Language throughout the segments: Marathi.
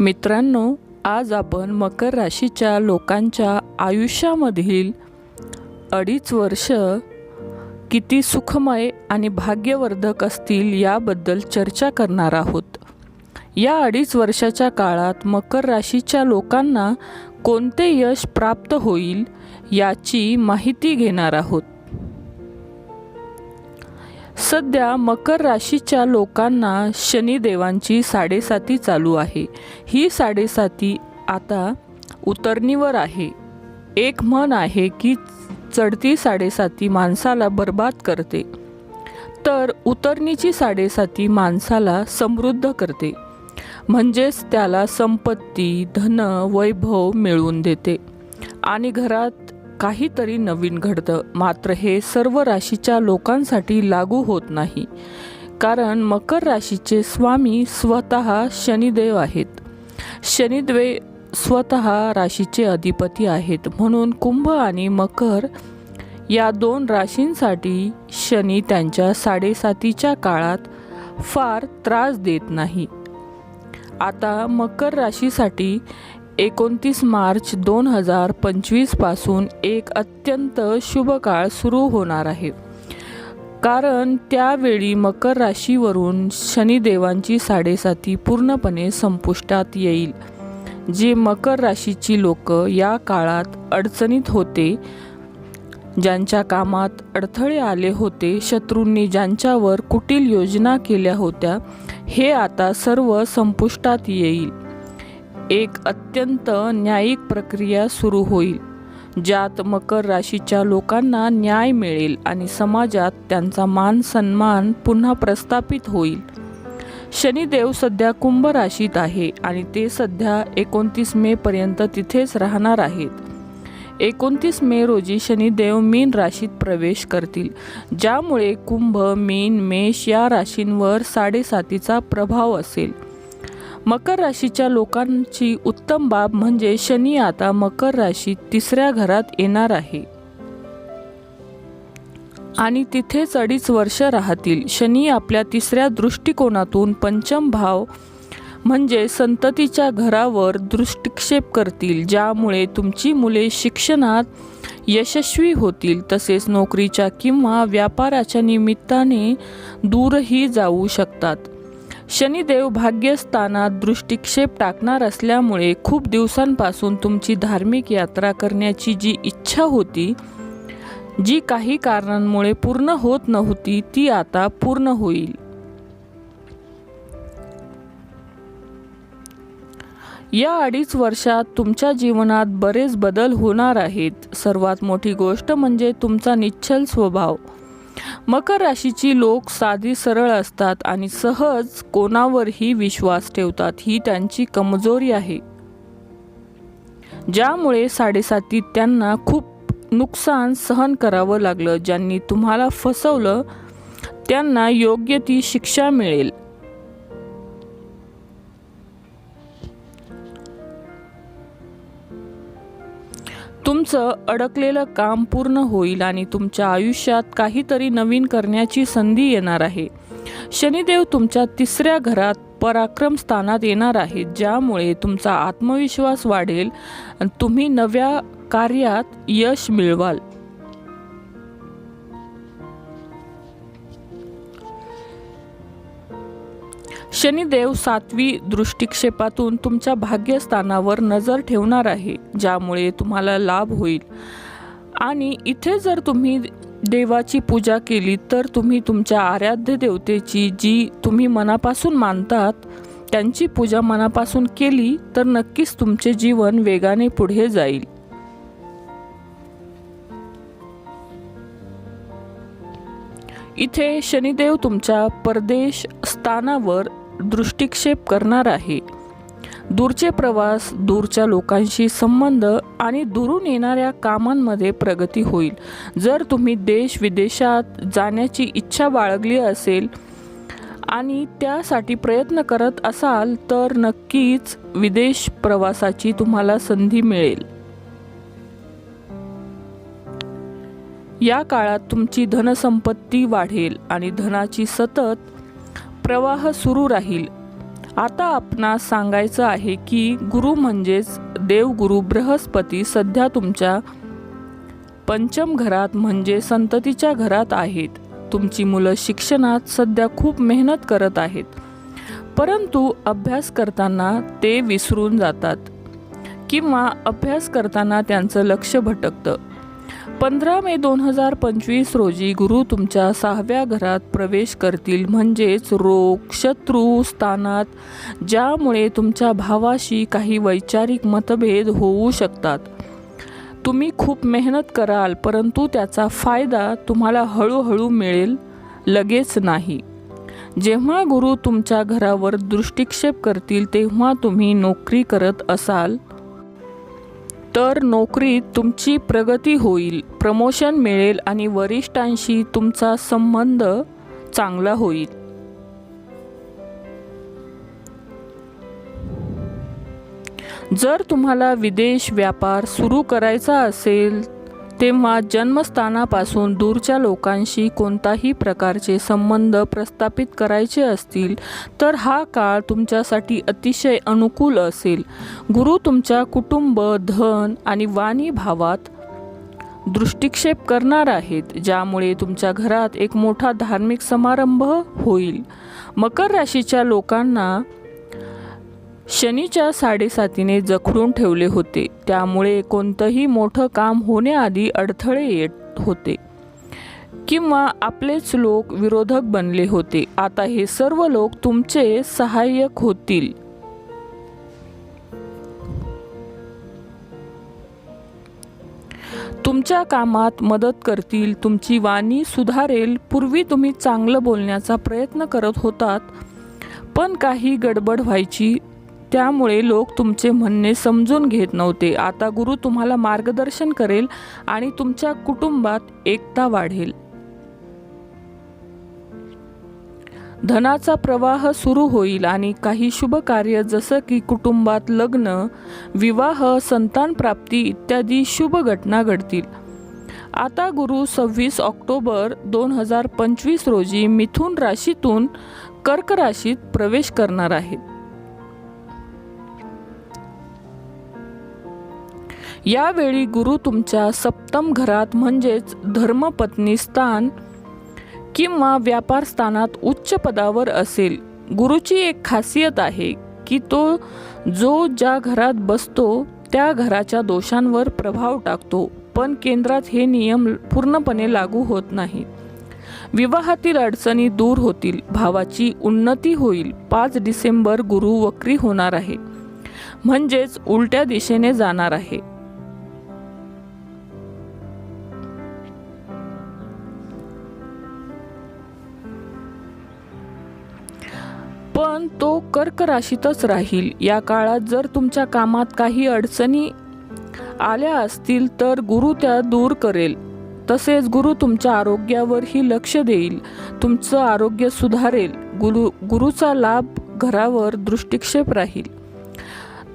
मित्रांनो आज आपण मकर राशीच्या लोकांच्या आयुष्यामधील अडीच वर्ष किती सुखमय आणि भाग्यवर्धक असतील याबद्दल चर्चा करणार आहोत. या अडीच वर्षाच्या काळात मकर राशीच्या लोकांना कोणते यश प्राप्त होईल याची माहिती घेणार आहोत. सध्या मकर राशीच्या लोकांना शनिदेवांची साडेसाती चालू आहे. ही साडेसाती आता उतरणीवर आहे. एक म्हण आहे की चढती साडेसाती माणसाला बर्बाद करते. तर उतरणीची साडेसाती माणसाला समृद्ध करते. म्हणजेच त्याला संपत्ती धन वैभव मिळवून देते. आणि घरात काहीतरी नवीन घडतं. मात्र हे सर्व राशीच्या लोकांसाठी लागू होत नाही. कारण मकर राशीचे स्वामी स्वतः शनिदेव आहेत. शनिदेव स्वतः राशीचे अधिपती आहेत. म्हणून कुंभ आणि मकर या दोन राशींसाठी शनी त्यांच्या साडेसातीच्या काळात फार त्रास देत नाही. आता मकर राशीसाठी एकोणतीस मार्च दोन हजार पंचवीसपासून एक अत्यंत शुभ काळ सुरू होणार आहे. कारण त्यावेळी मकर राशीवरून शनिदेवांची साडेसाती पूर्णपणे संपुष्टात येईल. जे मकर राशीची लोक या काळात अडचणीत होते ज्यांच्या कामात अडथळे आले होते शत्रूंनी ज्यांच्यावर कुटील योजना केल्या होत्या हे आता सर्व संपुष्टात येईल. एक अत्यंत न्यायिक प्रक्रिया सुरू होईल ज्यात मकर राशीच्या लोकांना न्याय मिळेल आणि समाजात त्यांचा मान सन्मान पुन्हा प्रस्थापित होईल. शनिदेव सध्या कुंभ राशीत आहे आणि ते सध्या एकोणतीस मे पर्यंत तिथेच राहणार आहेत. एकोणतीस मे रोजी शनिदेव मीन राशीत प्रवेश करतील ज्यामुळे कुंभ मीन मेष या राशींवर साडेसातीचा प्रभाव असेल. मकर राशीच्या लोकांची उत्तम बाब म्हणजे शनी आता मकर राशीत तिसऱ्या घरात येणार आहे. आणि तिथेच अडीच वर्ष राहतील. शनी आपल्या तिसऱ्या दृष्टिकोनातून पंचम भाव म्हणजे संततीच्या घरावर दृष्टिक्षेप करतील ज्यामुळे तुमची मुले शिक्षणात यशस्वी होतील. तसेच नोकरीच्या किंवा व्यापाराच्या निमित्ताने दूरही जाऊ शकतात. शनिदेव भाग्यस्थानात दृष्टिक्षेप टाकणार असल्यामुळे खूप दिवसांपासून तुमची धार्मिक यात्रा करण्याची जी इच्छा होती जी काही कारणांमुळे पूर्ण होत नव्हती ती आता पूर्ण होईल. या अडीच वर्षात तुमच्या जीवनात बरेच बदल होणार आहेत. सर्वात मोठी गोष्ट म्हणजे तुमचा निश्चल स्वभाव. मकर राशीची लोक साधी सरळ असतात आणि सहज कोणावरही विश्वास ठेवतात ही त्यांची कमजोरी आहे. ज्यामुळे साडेसातीत त्यांना खूप नुकसान सहन करावं लागलं ज्यांनी तुम्हाला फसवलं त्यांना योग्य ती शिक्षा मिळेल. तुमचं अडकलेलं काम पूर्ण होईल आणि तुमच्या आयुष्यात काहीतरी नवीन करण्याची संधी येणार आहे. शनिदेव तुमच्या तिसऱ्या घरात पराक्रम स्थानात येणार आहे ज्यामुळे तुमचा आत्मविश्वास वाढेल आणि तुम्ही नव्या कार्यात यश मिळवाल. शनिदेव सातवी दृष्टिक्षेपातून तुमच्या भाग्यस्थानावर नजर ठेवणार आहे ज्यामुळे तुम्हाला लाभ होईल. आणि इथे जर तुम्ही देवाची पूजा केली तर तुम्ही तुमच्या आराध्य देवतेची जी तुम्ही मनापासून मानतात त्यांची पूजा मनापासून केली तर नक्कीच तुमचे जीवन वेगाने पुढे जाईल. इथे शनिदेव तुमच्या परदेश स्थानावर दृष्टिक्षेप करणार आहे. दूरचे प्रवास दूरच्या लोकांशी संबंध आणि दुरून येणाऱ्या कामांमध्ये प्रगती होईल. जर तुम्ही देश विदेशात जाण्याची इच्छा बाळगली असेल आणि त्यासाठी प्रयत्न करत असाल तर नक्कीच विदेश प्रवासाची तुम्हाला संधी मिळेल. या काळात तुमची धनसंपत्ती वाढेल आणि धनाची सतत प्रवाह सुरू राहील. आता आपणास सांगायचं आहे की गुरु म्हणजेच देवगुरु बृहस्पती सध्या तुमच्या पंचम घरात म्हणजे संततीच्या घरात आहेत. तुमची मुलं शिक्षणात सध्या खूप मेहनत करत आहेत. परंतु अभ्यास करताना ते विसरून जातात. किंवा अभ्यास करताना त्यांचं लक्ष भटकतं. पंधरा मे दोन हजार पंचवीस रोजी गुरु तुमच्या सहाव्या घरात प्रवेश करतील. म्हणजेच रोग शत्रू स्थानात ज्यामुळे तुमच्या भावाशी काही वैचारिक मतभेद होऊ शकतात. तुम्ही खूप मेहनत कराल परंतु त्याचा फायदा तुम्हाला हळूहळू मिळेल लगेच नाही. जेव्हा गुरु तुमच्या घरावर दृष्टिक्षेप करतील तेव्हा तुम्ही नोकरी करत असाल. तर नोकरीत तुमची प्रगती होईल प्रमोशन मिळेल आणि वरिष्ठांशी तुमचा संबंध चांगला होईल. जर तुम्हाला विदेश व्यापार सुरू करायचा असेल तेव्हा जन्मस्थानापासून दूरच्या लोकांशी कोणताही प्रकारचे संबंध प्रस्थापित करायचे असतील तर हा काळ तुमच्यासाठी अतिशय अनुकूल असेल. गुरु तुमच्या कुटुंब धन आणि वाणी भावात दृष्टिक्षेप करणार आहेत ज्यामुळे तुमच्या घरात एक मोठा धार्मिक समारंभ होईल. मकर राशीच्या लोकांना शनीच्या साडेसातीने जखडून ठेवले होते. त्यामुळे कोणतंही मोठं काम होण्याआधी अडथळे येत होते. किंवा आपलेच लोक विरोधक बनले होते. आता हे सर्व लोक तुमचे सहाय्यक होतील. तुमच्या कामात मदत करतील. तुमची वाणी सुधारेल. पूर्वी तुम्ही चांगलं बोलण्याचा प्रयत्न करत होतात. पण काही गडबड व्हायची त्यामुळे लोक तुमचे म्हणणे समजून घेत नव्हते. आता गुरु तुम्हाला मार्गदर्शन करेल आणि तुमच्या कुटुंबात एकता वाढेल. धनाचा प्रवाह सुरू होईल आणि काही शुभ कार्य जसं की कुटुंबात लग्न विवाह संतान प्राप्ती इत्यादी शुभ घटना घडतील. आता गुरु सव्वीस ऑक्टोबर दोन हजार पंचवीस रोजी मिथुन राशीतून कर्क राशीत प्रवेश करणार आहेत. यावेळी गुरु तुमच्या सप्तम घरात म्हणजेच धर्मपत्नी स्थान किंवा व्यापार स्थानात उच्च पदावर असेल. गुरुची एक खासियत आहे की तो जो ज्या घरात बसतो त्या घराच्या दोषांवर प्रभाव टाकतो पण केंद्रात हे नियम पूर्णपणे लागू होत नाही. विवाहातील अडचणी दूर होतील भावाची उन्नती होईल पाच डिसेंबर गुरु वक्री होणार आहे. म्हणजेच उलट्या दिशेने जाणार आहे. पण तो कर्क राशीतच राहील. या काळात जर तुमच्या कामात काही अडचणी आल्या असतील तर गुरु त्या दूर करेल. तसेच गुरु तुमच्या आरोग्यावरही लक्ष देईल. तुमचं आरोग्य सुधारेल. गुरु गुरुचा लाभ घरावर दृष्टिक्षेप राहील.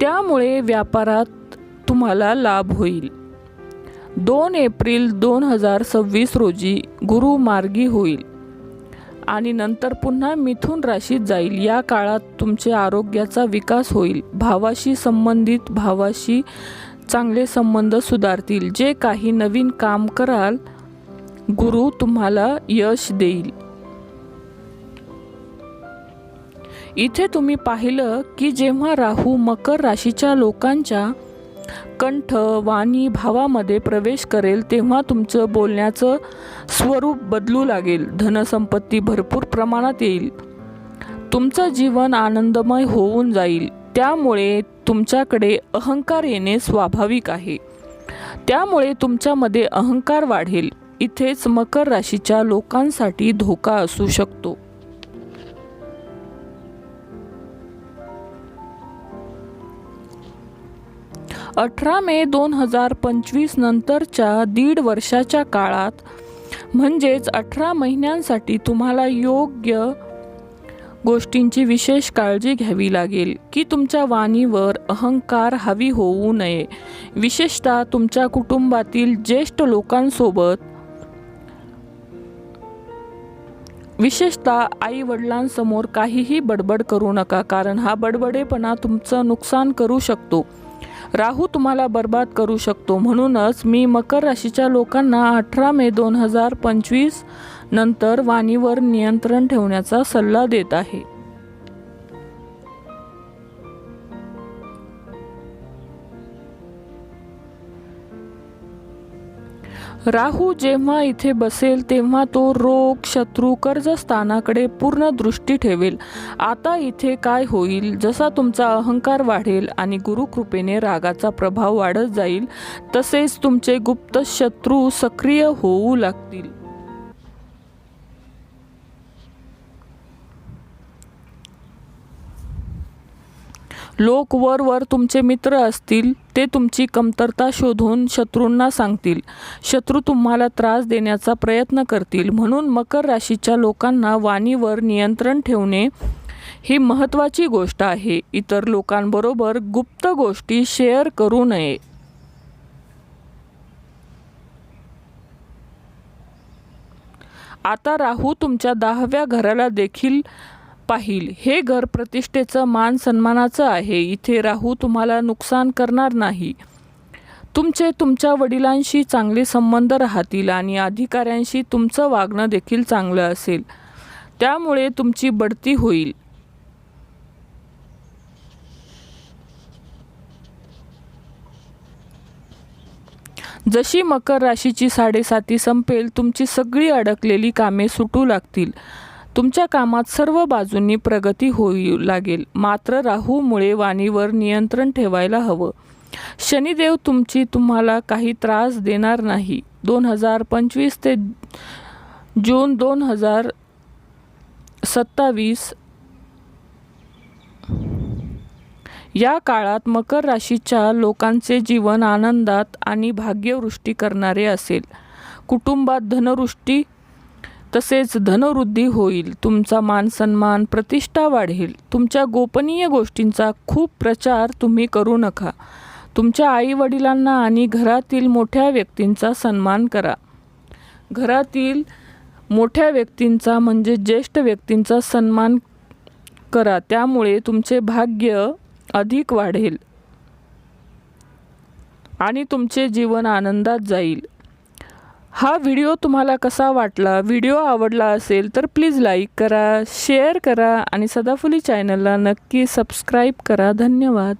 त्यामुळे व्यापारात तुम्हाला लाभ होईल. दोन एप्रिल दोन हजार सव्वीस रोजी गुरु मार्गी होईल. आणि नंतर पुन्हा मिथुन राशीत जाईल. या काळात तुमच्या आरोग्याचा विकास होईल. भावाशी संबंधित भावाशी चांगले संबंध सुधारतील. जे काही नवीन काम कराल गुरु तुम्हाला यश देईल. इथे तुम्ही पाहिलं की जेव्हा राहू मकर राशीच्या लोकांच्या कंठ वाणी भावामध्ये प्रवेश करेल तेव्हा तुमचं बोलण्याचं स्वरूप बदलू लागेल. धनसंपत्ती भरपूर प्रमाणात येईल. तुमचं जीवन आनंदमय होऊन जाईल. त्यामुळे तुमच्याकडे अहंकार येणे स्वाभाविक आहे. त्यामुळे तुमच्यामध्ये अहंकार वाढेल. इथेच मकर राशीच्या लोकांसाठी धोका असू शकतो. अठरा मे दोन हजार पंचवीस नंतरच्या दीड वर्षाच्या काळात म्हणजेच अठरा महिन्यांसाठी तुम्हाला योग्य गोष्टींची विशेष काळजी घ्यावी लागेल की तुमच्या वाणीवर अहंकार हवी होऊ नये. विशेषतः तुमच्या कुटुंबातील ज्येष्ठ लोकांसोबत. विशेषतः आई वडिलांसमोर काहीही बडबड करू नका कारण हा बडबडेपणा तुमचं नुकसान करू शकतो. राहू तुम्हाला बर्बाद करू शकतो. म्हणूनच मी मकर राशीच्या लोकांना अठरा मे दोन हजार पंचवीस नंतर वाणीवर नियंत्रण ठेवण्याचा सल्ला देत आहे. राहू जेव्हा इथे बसेल तेव्हा तो रोग शत्रू कर्ज स्थानाकडे पूर्ण दृष्टी ठेवेल. आता इथे काय होईल? जसा तुमचा अहंकार वाढेल आणि गुरुकृपेने रागाचा प्रभाव वाढत जाईल तसेच तुमचे गुप्त शत्रू सक्रिय होऊ लागतील. लोक वर वर तुमचे मित्र असतील ते तुमची कमतरता शोधून शत्रूंना सांगतील. शत्रू तुम्हाला त्रास देण्याचा प्रयत्न करतील. म्हणून मकर राशीच्या लोकांना वाणीवर नियंत्रण ठेवणे ही महत्त्वाची गोष्ट आहे. इतर लोकांबरोबर गुप्त गोष्टी शेअर करू नये. आता राहू तुमच्या दहाव्या घराला देखील पाहिल. हे घर प्रतिष्ठेचं मान सन्मानाचं आहे. इथे राहू तुम्हाला नुकसान करणार नाही. तुमचे तुमच्या वडिलांशी चांगले संबंध राहतील आणि अधिकाऱ्यांशी तुमचं वागणं देखील चांगलं असेल. त्यामुळे तुमची बढती होईल. जशी मकर राशीची साडेसाती संपेल तुमची सगळी अडकलेली कामे सुटू लागतील. तुमच्या कामात सर्व बाजूंनी प्रगती होऊ लागेल. मात्र राहूमुळे वाणीवर नियंत्रण ठेवायला हवं. शनिदेव तुमची तुम्हाला काही त्रास देणार नाही. दोन हजार पंचवीस ते जून दोन हजार सत्तावीस या काळात मकर राशीच्या लोकांचे जीवन आनंदात आणि भाग्यवृष्टी करणारे असेल. कुटुंबात धनवृष्टी तसेच धनवृद्धी होईल तुमचा मान सन्मान प्रतिष्ठा वाढेल. तुमच्या गोपनीय गोष्टींचा खूप प्रचार तुम्ही करू नका. तुमच्या आईवडिलांना आणि घरातील मोठ्या व्यक्तींचा सन्मान करा. घरातील मोठ्या व्यक्तींचा म्हणजे ज्येष्ठ व्यक्तींचा सन्मान करा त्यामुळे तुमचे भाग्य अधिक वाढेल आणि तुमचे जीवन आनंदात जाईल. हा व्हिडिओ तुम्हाला कसा वाटला व्हिडिओ आवडला असेल तर प्लीज लाईक करा शेअर करा आणि सदाफुली चॅनलला नक्की सबस्क्राईब करा. धन्यवाद.